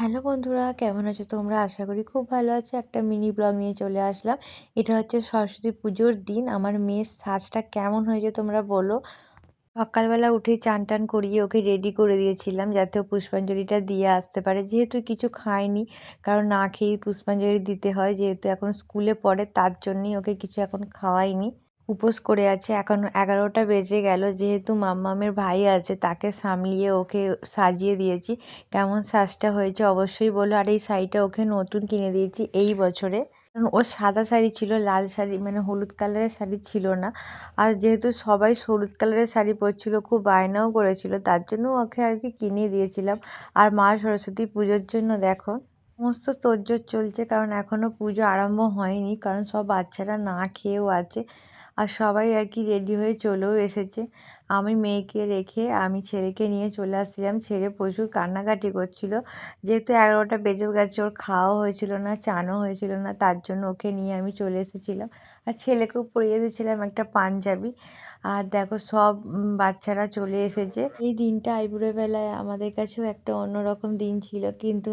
Hello বন্ধুরা, কেমন আছো তোমরা? আশা করি খুব ভালো আছো। একটা মিনি ব্লগ নিয়ে চলে আসলাম। এটা হচ্ছে সরস্বতী পুজোর দিন। আমার মেয়ের সাজটা কেমন হয়েছে তোমরা বলো? সকালবেলা উঠে চান টান করিয়ে ওকে রেডি করে দিয়েছিলাম যাতে ও পুষ্পাঞ্জলিটা দিয়ে আসতে পারে। যেহেতু কিছু খায়নি, কারণ না খেয়েই পুষ্পাঞ্জলি দিতে হয়। যেহেতু এখন স্কুলে পড়ে, তার জন্যই ওকে কিছু এখন খাওয়াইনি। উপোস করে আছে। এখন এগারোটা বেজে গেল, যেহেতু মাম্মামের ভাই আছে, তাকে সামলিয়ে ওকে সাজিয়ে দিয়েছি। কেমন সাজটা হয়েছে অবশ্যই বলো। আর এই শাড়িটা ওকে নতুন কিনে দিয়েছি এই বছরে। কারণ ওর সাদা শাড়ি ছিল, লাল শাড়ি মানে হলুদ কালারের শাড়ি ছিল না। আর যেহেতু সবাই হলুদ কালারের শাড়ি পরছিল, খুব বায়নাও করেছিল, তার জন্য ওকে আর কি কিনে দিয়েছিলাম। আর মা সরস্বতী পুজোর জন্য, দেখো। সমস্ত তোড়জোড় চলছে, কারণ এখনও পুজো আরম্ভ হয়নি, কারণ সব বাচ্চারা না খেয়েও আছে আর সবাই আর কি রেডি হয়ে চলেও এসেছে। আমি মেয়েকে রেখে আমি ছেলেকে নিয়ে চলে আসছিলাম, ছেলে প্রচুর কান্নাকাটি করছিল। যেহেতু এগারোটা বেজেও গেছে, ওর খাওয়াও হয়েছিল না, চানও হয়েছিল না, তার জন্য ওকে নিয়ে আমি চলে এসেছিলাম। আর ছেলেকেও পরিয়ে দিয়েছিলাম একটা পাঞ্জাবি। আর দেখো সব বাচ্চারা চলে এসেছে। এই দিনটা আইবুড়ো বেলায় আমাদের কাছেও একটা অন্যরকম দিন ছিল, কিন্তু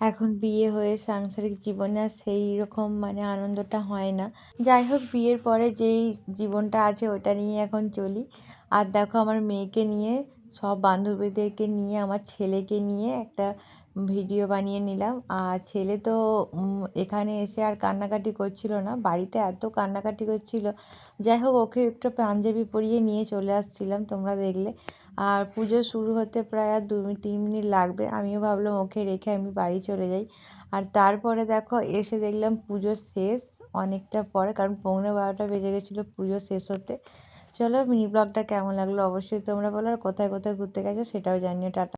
এখন বিয়ে হয়ে সাংসারিক জীবনে আর সেই রকম মানে আনন্দটা হয় না। যাই হোক, বিয়ের পরে যেই জীবনটা আছে ওটা নিয়ে এখন চলি। আর দেখো আমার মেয়েকে নিয়ে, সব বান্ধবীদেরকে নিয়ে, আমার ছেলেকে নিয়ে একটা ভিডিও বানিয়ে নিলাম। আর ছেলে তো এখানে এসে আর কান্নাকাটি করছিল না। বাড়িতে এত কান্নাকাটি করছিল। যাই হোক, ওকে একটু পাঞ্জাবি পরিয়ে নিয়ে চলে আসছিলাম, তোমরা দেখলে। আর পুজো শুরু হতে প্রায় আর দু তিন মিনিট লাগবে। আমিও ভাবলাম, ওকে রেখে আমি বাড়ি চলে যাই। আর তারপরে দেখো, এসে দেখলাম পুজো শেষ অনেকটা পরে, কারণ পৌনে বারোটা বেজে গেছিল পুজো শেষ হতে। চলো, মিনি ব্লগটা কেমন লাগল অবশ্যই তোমরা বলো, আর কোথায় কোথায় ঘুরতে গেছো সেটাও জানিও, টাটা।